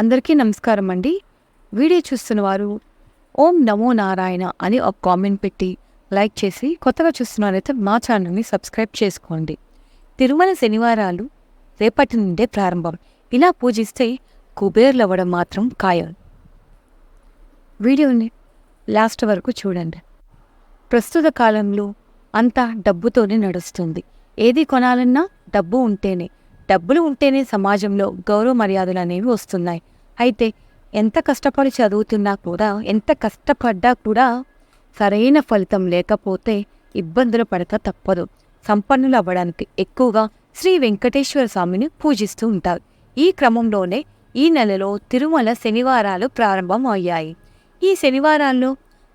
అందరికీ నమస్కారం అండి. వీడియో చూస్తున్న వారు ఓం నమో నారాయణ అని ఒక కామెంట్ పెట్టి లైక్ చేసి కొత్తగా చూస్తున్నారైతే మా ఛానల్ని సబ్స్క్రైబ్ చేసుకోండి. తిరుమల శనివారాలు రేపటి నుండే ప్రారంభం. ఇలా పూజిస్తే కుబేర్లు అవ్వడం మాత్రం ఖాయం. వీడియోని లాస్ట్ వరకు చూడండి. ప్రస్తుత కాలంలో అంతా డబ్బుతోనే నడుస్తుంది. ఏది కొనాలన్నా డబ్బు ఉంటేనే డబ్బులు ఉంటేనే సమాజంలో గౌరవ మర్యాదలు అనేవి వస్తున్నాయి. అయితే ఎంత కష్టపడి చదువుతున్నా కూడా ఎంత కష్టపడ్డా కూడా సరైన ఫలితం లేకపోతే ఇబ్బందులు పడక తప్పదు. సంపన్నులు అవ్వడానికి ఎక్కువగా శ్రీ వెంకటేశ్వర స్వామిని పూజిస్తూ ఉంటారు. ఈ క్రమంలోనే ఈ నెలలో తిరుమల శనివారాలు ప్రారంభం అయ్యాయి ఈ శనివారాల్లో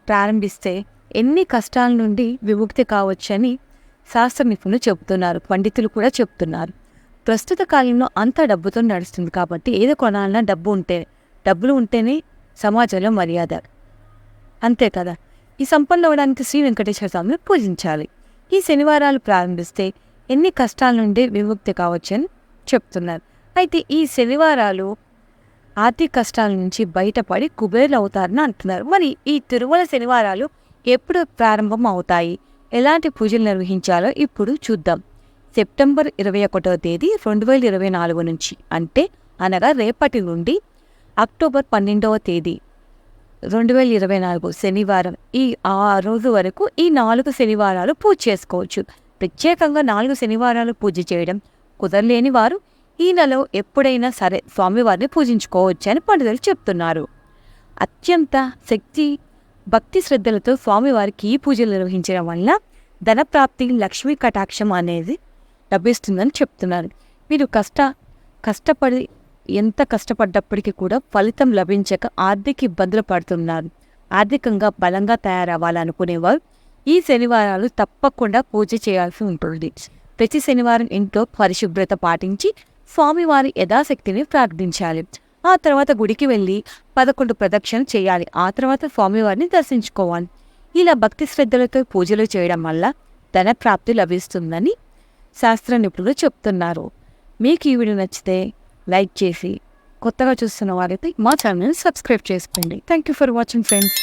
ప్రారంభిస్తే ఎన్ని కష్టాల నుండి విముక్తి కావచ్చని శాస్త్ర నిపుణులు చెబుతున్నారు పండితులు కూడా చెప్తున్నారు ప్రస్తుత కాలంలో అంత డబ్బుతో నడుస్తుంది కాబట్టి ఏదో కొనాలన్నా డబ్బు ఉంటే డబ్బులు ఉంటేనే సమాజంలో మర్యాద. అంతే కదా. ఈ సంపన్న అవ్వడానికి శ్రీ వెంకటేశ్వర స్వామిని పూజించాలి. ఈ శనివారాలు ప్రారంభిస్తే ఎన్ని కష్టాల నుండి విముక్తి కావచ్చని చెప్తున్నారు. అయితే ఈ శనివారాలు ఆర్థిక కష్టాల నుంచి బయటపడి కుబేర్లు అవుతారని అంటున్నారు. మరి ఈ తిరుమల శనివారాలు ఎప్పుడు ప్రారంభం అవుతాయి ఎలాంటి పూజలు నిర్వహించాలో ఇప్పుడు చూద్దాం. సెప్టెంబర్ ఇరవై ఒకటో తేదీ రెండు వేల ఇరవై నాలుగు నుంచి అంటే అనగా రేపటి నుండి అక్టోబర్ పన్నెండవ తేదీ రెండు వేల ఇరవై నాలుగు శనివారం. ఈ ఆ రోజు వరకు ఈ నాలుగు శనివారాలు పూజ చేసుకోవచ్చు. ప్రత్యేకంగా నాలుగు శనివారాలు పూజ చేయడం కుదరలేని వారు ఈ నెలలో ఎప్పుడైనా సరే స్వామివారిని పూజించుకోవచ్చు అని పండితులు చెప్తున్నారు. అత్యంత శక్తి భక్తి శ్రద్ధలతో స్వామివారికి ఈ పూజలు నిర్వహించడం వల్ల ధనప్రాప్తి లక్ష్మీ కటాక్షం అనేది లభిస్తుందని చెప్తున్నారు. మీరు కష్ట కష్టపడి ఎంత కష్టపడ్డప్పటికీ కూడా ఫలితం లభించక ఆర్థిక ఇబ్బందులు పడుతున్నారు. ఆర్థికంగా బలంగా తయారవ్వాలనుకునేవారు ఈ శనివారాలు తప్పకుండా పూజ చేయాల్సి ఉంటుంది. ప్రతి శనివారం ఇంట్లో పరిశుభ్రత పాటించి స్వామివారి యథాశక్తిని ప్రార్థించాలి. ఆ తర్వాత గుడికి వెళ్ళి పదకొండు ప్రదక్షిణలు చేయాలి. ఆ తర్వాత స్వామివారిని దర్శించుకోవాలి. ఇలా భక్తి శ్రద్ధలతో పూజలు చేయడం వల్ల ధన ప్రాప్తి లభిస్తుందని శాస్త్ర నిపుణులు చెప్తున్నారు. మీకు ఈ వీడియో నచ్చితే లైక్ చేసి కొత్తగా చూస్తున్న వారైతే మా ఛానల్ని సబ్స్క్రైబ్ చేసుకోండి. Thank you for watching friends